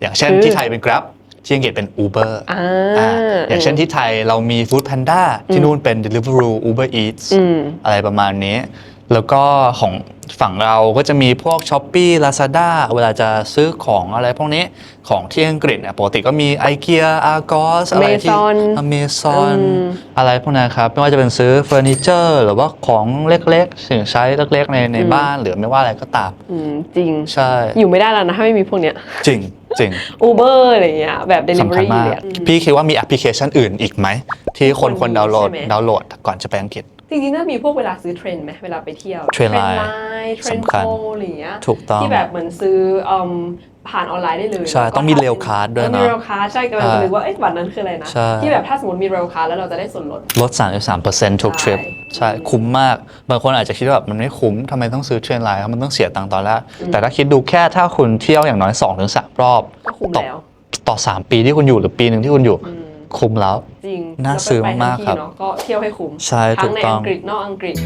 อย่างเช่นคือที่ไทยเป็น Grab ที่อังกฤษเป็น Uber อ่าอ่าอย่างเช่นที่ไทยเรามี Food Panda ที่นู่นเป็น Deliveroo Uber Eats อืมอะไรประมาณนี้ แล้วก็ของฝั่งเราก็จะมีพวก s h อ p e e Lazada เวลาจะซื้อของอะไรพวกนี้ของที่อังกฤษเนี่ยปกติก็มี IKEA Argos อะไรที่ Amazon Amazon อืมอะไรพวกนั้นครับ ไม่ว่าจะเป็นซื้อเฟอร์นิเจอร์หรือว่าของเล็กๆ สิ่งใช้เล็กๆ ในในบ้านหรือไม่ว่าอะไรก็ตามอืมจริง ใช่ อยู่ไม่ได้แล้วนะ ถ้าไม่มีพวกเนี้ย จริงจริง Uber อะไรเงี้ยแบบสำคัญ Delivery มากเนี่ยพี่คิดว่ามีแอปพลิเคชันอื่นอีกไหมที่คนควรดาวน์โหลดใช่ไหมดาวน์โหลดก่อนจะไปอังกฤษ จริงๆน่ามีพวกเวลาซื้อเทรนด์ไหมเวลาไปเที่ยวเทรนด์ไลน์เทรนด์สำคัญโคอะไรอย่างเงี้ยถูกต้องที่แบบเหมือนซื้ออืมผ่านออนไลน์ได้เลย ใช่แล้วก็ต้องมีถ้าเรลคาร์ดด้วยออเนอะมีเรลคาร์ดใช่กำลังจะนึกว่าเอ๊ะบัตรนั้นคืออะไรนะใช่ที่แบบถ้าสมมติมีเรลคาร์ดแล้วเราจะได้ส่วนลด ลด 33%ทุกทริปใช่ใช่ คุ้มมาก บางคนอาจจะคิดว่าแบบมันไม่คุ้มทำไมต้องซื้อเทรนไลน์มันต้องเสียตังค์ตอนแรก แต่ถ้าคิดดูแค่ถ้าคุณเที่ยวอย่างน้อย2-3รอบก็คุ้มต่อแล้วต่อ 3 ปีที่คุณอยู่หรือปีหนึ่งที่คุณอยู่อืมคุ้มแล้ว จริงน่าซื้อมากๆแล้วไปครับทั้งที่เนาะก็เที่ยวให้คุ้มใช่ทั้ถูงกในต้องอังกฤษนอกอังกฤษ